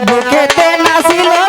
বুকেতে নাছিল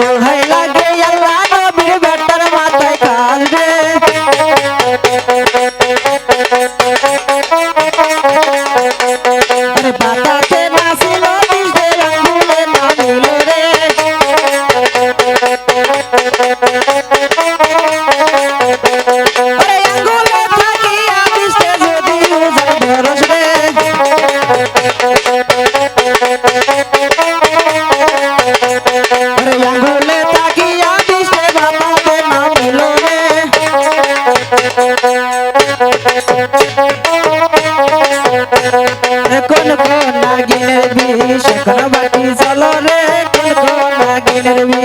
দোহাই লাগে, আল্লাহ নবীর বেটার মাথায় কাজ রে বাতাসে নাচিল, নিজের আঙ্গুলে নামিল রে Thank you. কোন কোন বিষ কোন বাটি রে কোন কোন গিলে